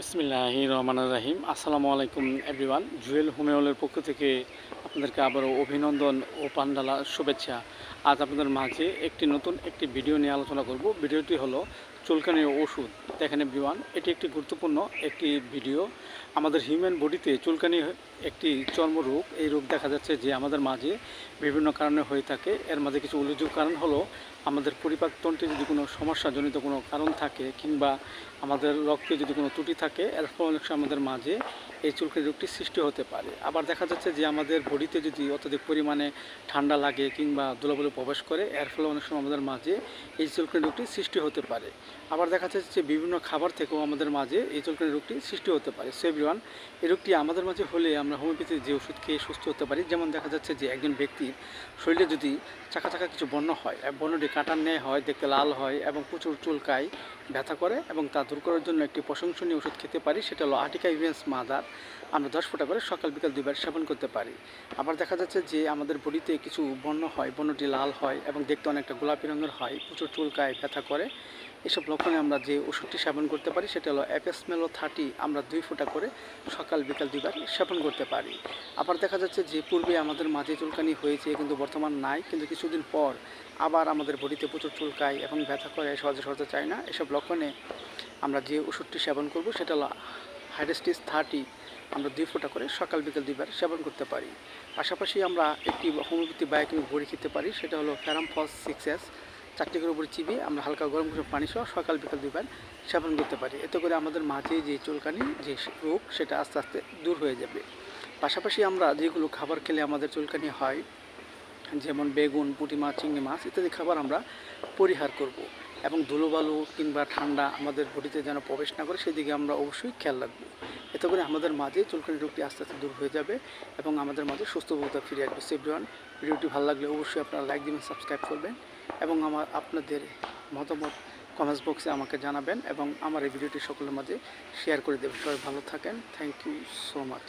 বিসমিল্লাহ রহমান রাহিম। আসসালামু আলাইকুম, এভরিওয়ান। জুয়েল হোমেওয়ালের পক্ষ থেকে আপনাদেরকে আবারও অভিনন্দন ও পান্ডালা শুভেচ্ছা। আজ আপনাদের মাঝে একটি নতুন একটি ভিডিও নিয়ে আলোচনা করব। ভিডিওটি হলো চুলকানির ওষুধ দেখেন বিমান এটি একটি গুরুত্বপূর্ণ একটি ভিডিও আমাদের হিউম্যান বডিতে চুলকানি একটি চর্মরোগ, এই রোগ দেখা যাচ্ছে যে আমাদের মাঝে বিভিন্ন কারণে হয়ে থাকে। এর মাঝে কিছু উল্লেখযোগ্য কারণ হলো, আমাদের পরিপাকতন্ত্রে যদি কোনো সমস্যাজনিত কোনো কারণ থাকে কিংবা আমাদের রক্তে যদি কোনো ত্রুটি থাকে, এর ফলে আমাদের মাঝে এই চুলকানি রোগটি সৃষ্টি হতে পারে। আবার দেখা যাচ্ছে যে আমাদের বডিতে যদি অত্যধিক পরিমাণে ঠান্ডা লাগে কিংবা ধুলাবলে প্রবেশ করে, এর ফলে অনেক সময় আমাদের মাঝে এই চুলকানি রোগটি সৃষ্টি হতে পারে। আবার দেখা যাচ্ছে যে বিভিন্ন খাবার থেকেও আমাদের মাঝে এই চুলকানি রোগটি সৃষ্টি হতে পারে। সো এভরিওয়ান এই রোগটি আমাদের মাঝে হলে আমরা হোমিওপ্যাথি যে ওষুধ খেয়ে সুস্থ হতে পারি, যেমন দেখা যাচ্ছে যে একজন ব্যক্তির শরীরে যদি চাকা চাকা কিছু বর্ণ হয় বর্ণটি কাটার ন্যায় হয়, দেখতে লাল হয় এবং প্রচুর চুলকায় ব্যথা করে এবং তা দূর করার জন্য একটি প্রশংসনীয় ওষুধ খেতে পারি, সেটা হলো আর্টিকা ইভেন্স মাদার আমরা দশ ফোঁটা করে সকাল, বিকাল দুইবার সেবন করতে পারি। আবার দেখা যাচ্ছে যে আমাদের বডিতে কিছু বর্ণ হয়, বর্ণটি লাল হয় এবং দেখতে অনেকটা গোলাপি রঙের হয়, প্রচুর চুলকায়, ব্যথা করে। এসব লক্ষণে আমরা যে ওষুধটি সেবন করতে পারি, সেটা হলো অ্যাপেসমেলো থার্টি আমরা দুই ফোঁটা করে সকাল, বিকাল দুইবার সেবন করতে পারি। আবার দেখা যাচ্ছে যে পূর্বে আমাদের মাঝে চুলকানি হয়েছে, কিন্তু বর্তমান নাই, কিন্তু কিছুদিন পর আবার আমাদের বডিতে প্রচুর চুলকায় এবং ব্যথা করে, সহজে সহজে চায় না। এসব লক্ষণে আমরা যে ওষুধটি সেবন করব, সেটা হলো হাইডেস্টিস থার্টি আমরা দুই ফোঁটা করে সকাল, বিকাল দুইবার সেবন করতে পারি। পাশাপাশি আমরা একটি হোমিওপ্যাথি বায়োকেমিক বড়ি খেতে পারি, সেটা হলো ফস সিক্স এস। চারটি করে উপরে চিবিয়ে আমরা হালকা গরম করে পানি সহ সকাল, বিকাল দুইবার সেবন করতে পারি। এতে করে আমাদের মাঝে যে চুলকানি, যে রোগ, সেটা আস্তে আস্তে দূর হয়ে যাবে। পাশাপাশি আমরা যেগুলো খাবার খেলে আমাদের চুলকানি হয়, যেমন বেগুন, পুঁটি মাছ, চিংড়ি মাছ ইত্যাদি খাবার আমরা পরিহার করব। এবং ধুলোবালু কিংবা ঠান্ডা আমাদের বডিতে যেন প্রবেশ না করে, সেদিকে আমরা অবশ্যই খেয়াল রাখব। এতে করে আমাদের মাঝে চুলকানি রোগটি আস্তে আস্তে দূর হয়ে যাবে এবং আমাদের মাঝে সুস্থবোধতা ফিরে আসবে। সেভরিওয়ান ভিডিওটি ভালো লাগলে অবশ্যই আপনারা লাইক দিবেন সাবস্ক্রাইব করবেন এবং আমার আপনাদের মতামত কমেন্টস বক্সে আমাকে জানাবেন এবং আমার এই ভিডিওটি সকলের মাঝে শেয়ার করে দেবেন। সবাই ভালো থাকেন। Thank you so much